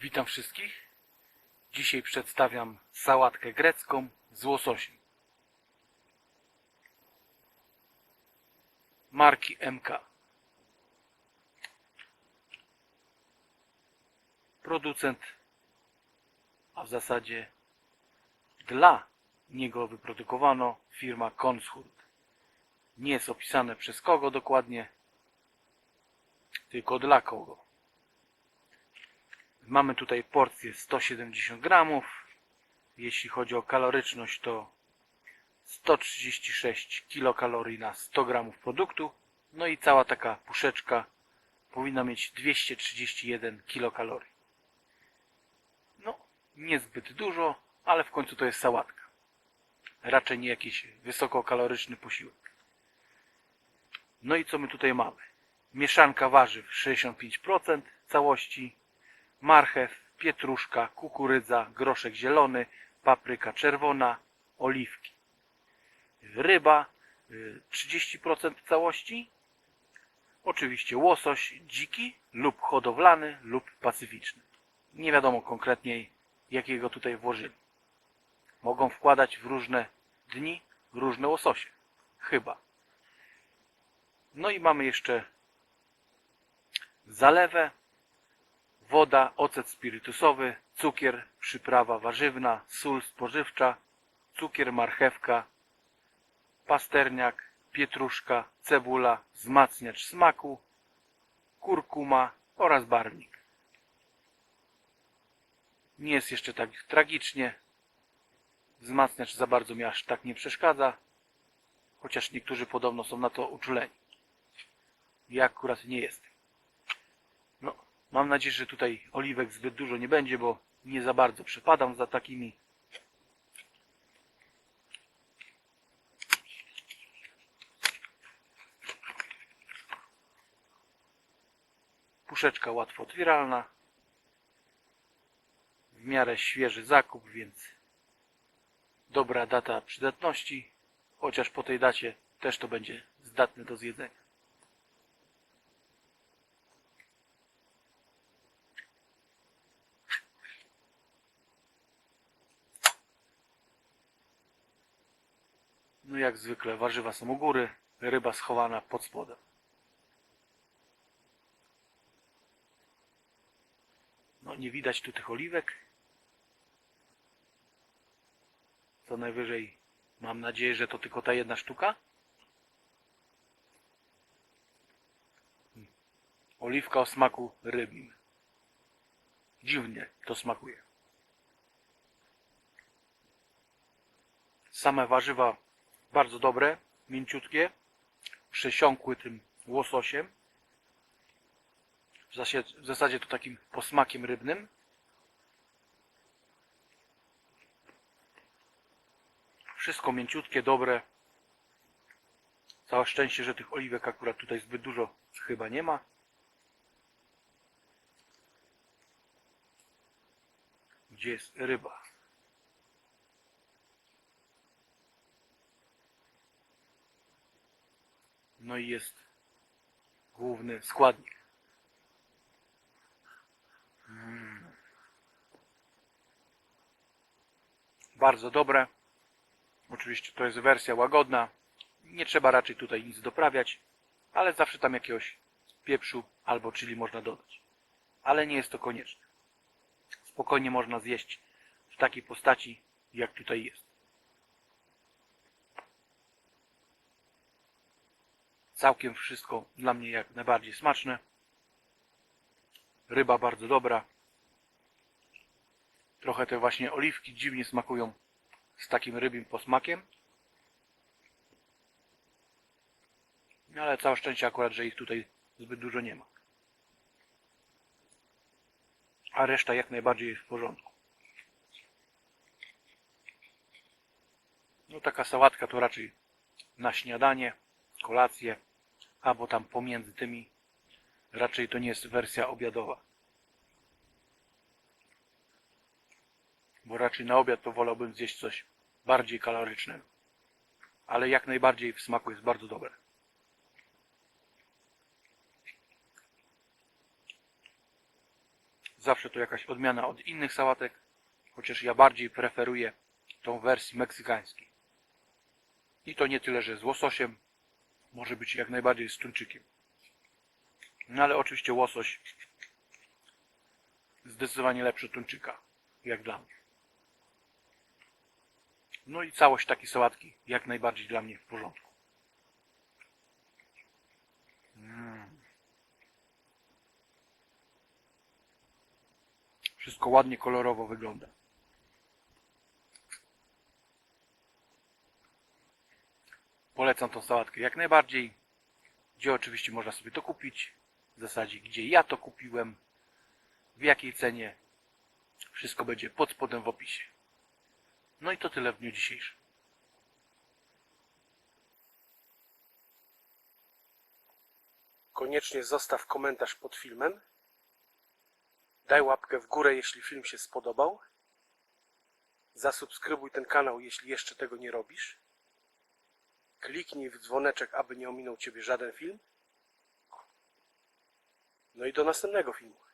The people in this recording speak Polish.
Witam wszystkich. Dzisiaj przedstawiam sałatkę grecką z łososiem. Marki MK. Producent, a w zasadzie dla niego wyprodukowano firma Konshurt. Nie jest opisane przez kogo dokładnie, tylko dla kogo. Mamy tutaj porcję 170 gramów. Jeśli chodzi o kaloryczność to 136 kilokalorii na 100 gramów produktu. No i cała taka puszeczka powinna mieć 231 kilokalorii. No, niezbyt dużo, ale w końcu to jest sałatka. Raczej nie jakiś wysokokaloryczny posiłek. No i co my tutaj mamy? Mieszanka warzyw 65% całości, marchew, pietruszka, kukurydza, groszek zielony, papryka czerwona, oliwki. Ryba y, 30% całości. Oczywiście łosoś dziki lub hodowlany lub pacyficzny. Nie wiadomo konkretnie jakiego tutaj włożyli. Mogą wkładać w różne dni różne łososie. Chyba. No i mamy jeszcze zalewę, woda, ocet spirytusowy, cukier, przyprawa warzywna, sól spożywcza, cukier, marchewka, pasterniak, pietruszka, cebula, wzmacniacz smaku, kurkuma oraz barwnik. Nie jest jeszcze tak tragicznie. Wzmacniacz za bardzo mi aż tak nie przeszkadza, chociaż niektórzy podobno są na to uczuleni. Ja akurat nie jestem. Mam nadzieję, że tutaj oliwek zbyt dużo nie będzie, bo nie za bardzo przepadam za takimi. Puszeczka łatwo otwieralna. W miarę świeży zakup, więc dobra data przydatności. Chociaż po tej dacie też to będzie zdatne do zjedzenia. No jak zwykle warzywa są u góry, ryba schowana pod spodem. No nie widać tu tych oliwek. Co najwyżej mam nadzieję, że to tylko ta jedna sztuka. Oliwka o smaku rybim. Dziwnie to smakuje. Same warzywa bardzo dobre, mięciutkie, przesiąkły tym łososiem. W zasadzie, w zasadzie to takim posmakiem rybnym. Wszystko mięciutkie, dobre. Całe szczęście, że tych oliwek akurat tutaj zbyt dużo chyba nie ma. Gdzie jest ryba? No i jest główny składnik. Mm. Bardzo dobre. Oczywiście to jest wersja łagodna. Nie trzeba raczej tutaj nic doprawiać, ale zawsze tam jakiegoś pieprzu albo chili można dodać. Ale nie jest to konieczne. Spokojnie można zjeść w takiej postaci, jak tutaj jest. Całkiem wszystko dla mnie jak najbardziej smaczne. Ryba bardzo dobra. Trochę te właśnie oliwki dziwnie smakują z takim rybim posmakiem. No ale całe szczęście akurat, że ich tutaj zbyt dużo nie ma. A reszta jak najbardziej w porządku. No taka sałatka to raczej na śniadanie, kolację, albo tam pomiędzy tymi. Raczej to nie jest wersja obiadowa. Bo raczej na obiad to wolałbym zjeść coś bardziej kalorycznego. Ale jak najbardziej w smaku jest bardzo dobre. Zawsze to jakaś odmiana od innych sałatek, chociaż ja bardziej preferuję tą wersję meksykańskiej. I to nie tyle, że z łososiem, może być jak najbardziej z tuńczykiem. No ale oczywiście łosoś zdecydowanie lepszy tuńczyka, jak dla mnie. No i całość takiej sałatki jak najbardziej dla mnie w porządku. Mm. Wszystko ładnie kolorowo wygląda. Polecam tą sałatkę jak najbardziej. Gdzie oczywiście można sobie to kupić. W zasadzie gdzie ja to kupiłem. W jakiej cenie. Wszystko będzie pod spodem w opisie. No i to tyle w dniu dzisiejszym. Koniecznie zostaw komentarz pod filmem. Daj łapkę w górę, jeśli film się spodobał. Zasubskrybuj ten kanał, jeśli jeszcze tego nie robisz. Kliknij w dzwoneczek, aby nie ominął Ciebie żaden film. No i do następnego filmu.